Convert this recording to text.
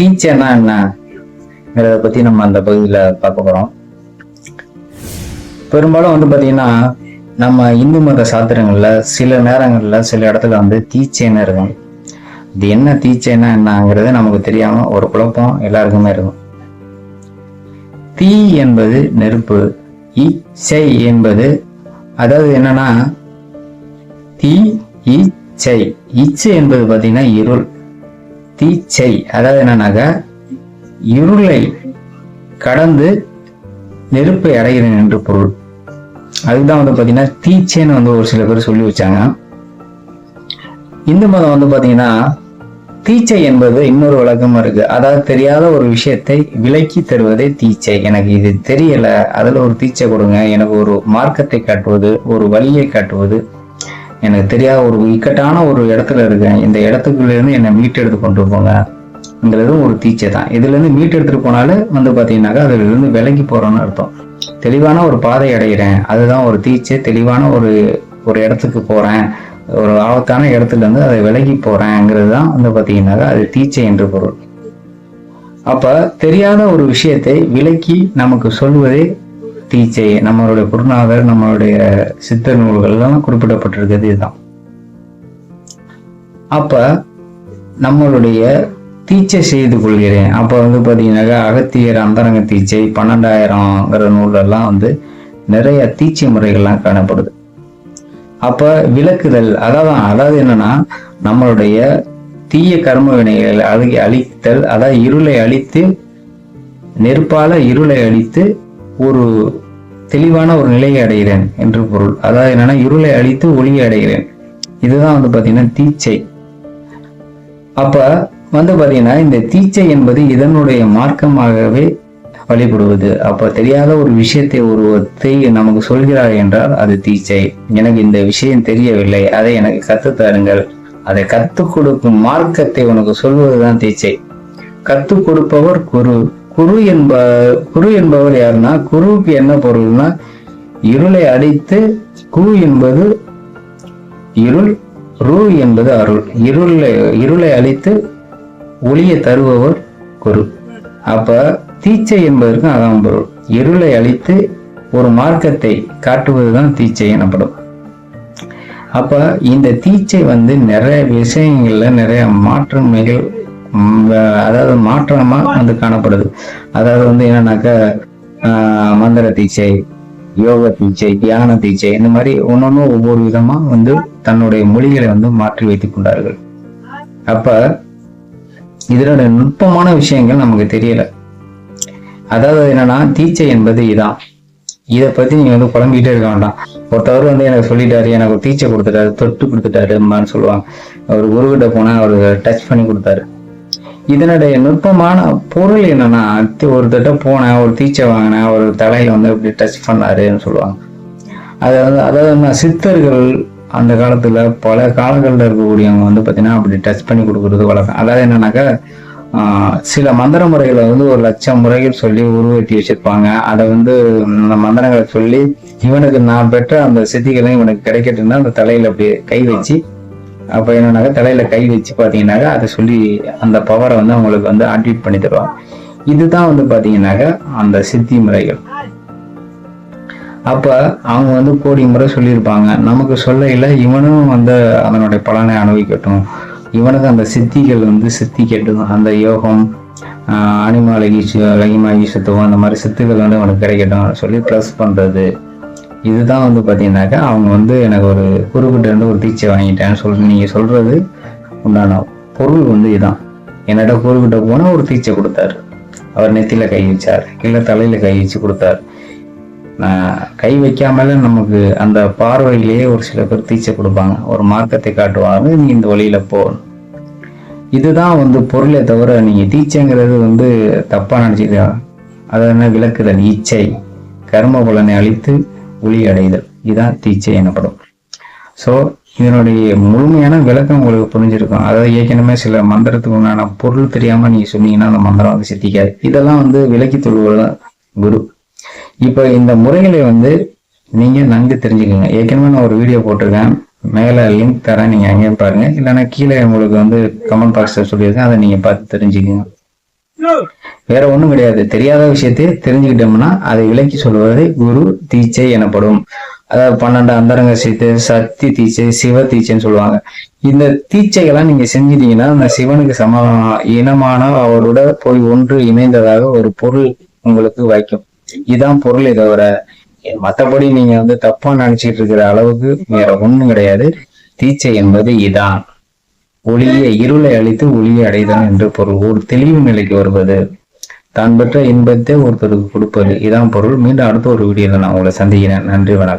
ஃபீச்சர்னா என்னங்கிறத பத்தி நம்ம அந்த பகுதியில் பார்க்க போறோம். பெரும்பாலும் வந்து பாத்தீங்கன்னா நம்ம இந்து மத சாத்திரங்கள்ல சில நேரங்கள்ல சில இடத்துல வந்து தீச்சைன்னு இருக்கும். இது என்ன தீச்சைன்னா என்னங்கிறது நமக்கு தெரியாம ஒரு குழப்பம் எல்லாருக்குமே இருக்கும். தீ என்பது நெருப்பு இச்சை என்பது அதாவது என்னன்னா தீ இச்சை இச்சை என்பது பாத்தீங்கன்னா இருள். தீச்சை அதாவது என்னன்னாக்கா இருளை கடந்து நெருப்பை அடைகிறேன் என்று பொருள். அதுதான் வந்து பாத்தீங்கன்னா தீச்சைன்னு வந்து ஒரு சில பேர் சொல்லி வச்சாங்க. இந்து மதம் வந்து பாத்தீங்கன்னா தீச்சை என்பது இன்னொரு விளக்கமா இருக்கு. அதாவது தெரியாத ஒரு விஷயத்தை விலக்கி தருவதே தீச்சை எனக்கு இது தெரியல. அதுல ஒரு தீச்சை கொடுங்க. எனக்கு ஒரு மார்க்கத்தை காட்டுவது ஒரு வழியை காட்டுவது எனக்கு தெரியாத ஒரு இக்கட்டான ஒரு இடத்துல இருக்கேன். இந்த இடத்துக்குள்ள இருந்து என்னை மீட்டெடுத்து கொண்டு போங்க. ங்கிறது ஒரு தீச்சை தான். இதுல இருந்து மீட்டு போனாலே போனாலும் வந்து பாத்தீங்கன்னாக்கா அதுல இருந்து விலகி போறோம்னு அர்த்தம். தெளிவான ஒரு பாதை அடைகிறேன் அதுதான் ஒரு தீச்சை தெளிவான ஒரு ஒரு இடத்துக்கு போறேன். ஒரு ஆபத்தான இடத்துல இருந்து அதை விலகி போறேங்கிறது தான் வந்து பாத்தீங்கன்னாக்கா அது தீச்சை என்று பொருள். அப்ப தெரியாத ஒரு விஷயத்தை விலக்கி நமக்கு சொல்வதே தீச்சை நம்மளுடைய குருநாதர் நம்மளுடைய சித்தர் நூல்கள்லாம் குறிப்பிடப்பட்டிருக்கிறது இதுதான். அப்ப நம்மளுடைய தீச்சை செய்து கொள்கிறேன். அப்ப வந்து பாத்தீங்கன்னாக்கா அகத்தியர் அந்தரங்க தீச்சை பன்னெண்டாயிரம்ங்கிற நூலெல்லாம் வந்து நிறைய தீச்சை முறைகள்லாம் காணப்படுது. அப்ப விளக்குதல் அதாவது அதாவது என்னன்னா நம்மளுடைய தீய கர்ம வினைகளை அழகி அழித்தல் அதாவது இருளை அழித்து நெருப்பால இருளை அழித்து ஒரு தெளிவான ஒரு நிலையை அடைகிறேன் என்று பொருள். அதாவது என்னன்னா இருளை அழித்து ஒளியை அடைகிறேன். இதுதான் வந்து பார்த்தீங்கன்னா தீச்சை அப்ப வந்து பார்த்தீங்கன்னா இந்த தீச்சை என்பது இதனுடைய மார்க்கமாகவே வழிபடுவது. அப்ப தெரியாத ஒரு விஷயத்தை ஒரு தெய் நமக்கு சொல்கிறார் என்றால் அது தீச்சை எனக்கு இந்த விஷயம் தெரியவில்லை. அதை எனக்கு கத்து தருங்கள். அதை கற்றுக் கொடுக்கும் மார்க்கத்தை உனக்கு சொல்வதுதான் தீச்சை கற்றுக் கொடுப்பவர் குரு. குரு என்ப குரு என்பவர் யாருன்னா குருவுக்கு என்ன பொருள்னா இருளை அடித்து கு என்பது இருள் ரு என்பது அருள். இருளை இருளை அழித்து ஒளியை தருபவர் குரு. அப்ப தீச்சை என்பதற்கு அதான் பொருள். இருளை அழித்து ஒரு மார்க்கத்தை காட்டுவதுதான் தீச்சை எனப்படும். அப்ப இந்த தீச்சை வந்து நிறைய விஷயங்கள்ல நிறைய மாற்றமைகள் அதாவது மாற்றமா வந்து காணப்படுது. அதாவது வந்து என்னன்னாக்கா ஆஹ், மந்திர தீச்சை யோக தீச்சை தியான தீச்சை இந்த மாதிரி ஒன்னொன்னும் ஒவ்வொரு விதமா வந்து தன்னுடைய மொழிகளை வந்து மாற்றி வைத்துக் கொண்டார்கள். அப்ப இதனோட நுட்பமான விஷயங்கள் நமக்கு தெரியல. அதாவது என்னன்னா தீச்சை என்பது இதான். இதை பத்தி நீங்க வந்து குழம்பிக்கிட்டே இருக்க வேண்டாம். ஒருத்தவர் வந்து எனக்கு சொல்லிட்டாரு எனக்கு ஒரு டீச்சர் கொடுத்துட்டாரு தொட்டு கொடுத்துட்டாரு அம்மான்னு சொல்லுவாங்க. அவர் குருகிட்ட போனா அவர் டச் பண்ணி கொடுத்தாரு. இதனுடைய நுட்பமான பொருள் என்னன்னா ஒரு தட்ட போனேன் ஒரு தீச்சை வாங்கினேன் ஒரு தலையில வந்து இப்படி டச் பண்ணாருன்னு சொல்லுவாங்க. அது வந்து அதாவது சித்தர்கள் அந்த காலத்துல பல காலங்களில் இருக்கக்கூடியவங்க வந்து பார்த்தீங்கன்னா அப்படி டச் பண்ணி கொடுக்கறது வழக்கம். அதாவது என்னன்னாக்கா சில மந்திர முறைகளை வந்து ஒரு லட்சம் முறைகள் சொல்லி உருவெட்டி வச்சிருப்பாங்க. அதை வந்து அந்த மந்திரங்களை சொல்லி இவனுக்கு நான் பெற்ற அந்த சித்திகளும் இவனுக்கு கிடைக்கட்டுன்னா அந்த தலையில அப்படி கை வச்சு அப்ப என்னன்னாக்கா தலையில கை வச்சு பாத்தீங்கன்னாக்கா அதை சொல்லி அந்த பவரை வந்து அவங்களுக்கு வந்து ஆக்டிவேட் பண்ணி தருவாங்க. இதுதான் வந்து பார்த்தீங்கன்னாக்கா அந்த சித்தி முறைகள். அப்ப அவங்க வந்து கோடி முறை சொல்லியிருப்பாங்க. நமக்கு சொல்லையில் இவனும் வந்து அதனுடைய பலனை அனுபவிக்கட்டும். இவனுக்கு அந்த சித்திகள் வந்து சித்தி கேட்டதும் அந்த யோகம் ஆஹ் அனிமாலகி லகிமா சுத்தம் அந்த மாதிரி சித்துகள் வந்து அவனுக்கு கிடைக்கட்டும். சொல்லி ப்ளஸ் பண்றது. இதுதான் வந்து பாத்தீங்கன்னாக்கா அவங்க வந்து எனக்கு ஒரு குறுக்கிட்ட இருந்து ஒரு தீட்சை வாங்கிட்டேன்னு சொல்லி நீங்க சொல்றது உண்டான பொருள் வந்து இதுதான். என்னோட குறுக்கிட்ட போனால் ஒரு தீட்சை கொடுத்தாரு. அவர் நெத்தியில கை வச்சார் இல்லை தலையில கை வச்சு கொடுத்தாரு. நான் கை வைக்காமல நமக்கு அந்த பார்வையிலேயே ஒரு சில பேர் தீச்சை கொடுப்பாங்க. ஒரு மார்க்கத்தை காட்டுவாங்க நீ இந்த வழியில போ. இதுதான் வந்து பொருளை தவிர நீங்க தீச்சைங்கிறது வந்து தப்பா நினைச்சுக்க அதை என்ன விளக்குதல்? இச்சை. கர்ம பலனை அழித்து ஒளி அடைதல் இதுதான் தீச்சை எனப்படும். ஸோ இதனுடைய முழுமையான விளக்கம் உங்களுக்கு புரிஞ்சிருக்கும். அதாவது ஏற்கனவே சில மந்திரத்துக்கு உண்டான பொருள் தெரியாம நீங்க சொன்னீங்கன்னா அந்த மந்திரம் வந்து சித்திக்காது. இதெல்லாம் வந்து விலக்கி தொழுவது குரு. இப்போ இந்த முறைகளை வந்து நீங்க நன்கு தெரிஞ்சுக்கோங்க. ஏற்கனவே நான் ஒரு வீடியோ போட்டிருக்கேன். மேல லிங்க் தரேன். நீங்க அங்கேயும் பாருங்க. இல்லைன்னா கீழே உங்களுக்கு வந்து கமெண்ட் பாக்ஸ்ல சொல்லியிருக்கேன். அதை நீங்க பார்த்து தெரிஞ்சுக்கோங்க. வேற ஒண்ணும் கிடையாது. தெரியாத விஷயத்தை தெரிஞ்சுக்கிட்டோம்னா அதை விளக்கி சொல்வது குரு தீட்சை எனப்படும். அதாவது பன்னெண்டு அந்தரங்க சீத்து சக்தி தீட்சை சிவ தீச்சைன்னு சொல்லுவாங்க. இந்த தீச்சைகள்லாம் நீங்க செஞ்சிட்டீங்கன்னா அந்த சிவனுக்கு சம இனமான அவரோட போய் ஒன்று இணைந்ததாக ஒரு பொருள் உங்களுக்கு வைக்கும். இதுதான் பொருளை தவிர மற்றபடி நீங்க வந்து தப்பா நினைச்சிட்டு இருக்கிற அளவுக்கு வேற ஒண்ணும் கிடையாது. தீட்சை என்பது இதான். ஒளியை இருளை அழித்து ஒளியை அடைதல் என்று பொருள். ஒரு தெளிவு நிலைக்கு வருவது. தான் பெற்ற இன்பத்தை ஒருத்தருக்கு கொடுப்பது. இதான் பொருள். மீண்டும் அடுத்த ஒரு வீடியோ நான் உங்களை சந்திக்கிறேன். நன்றி வணக்கம்.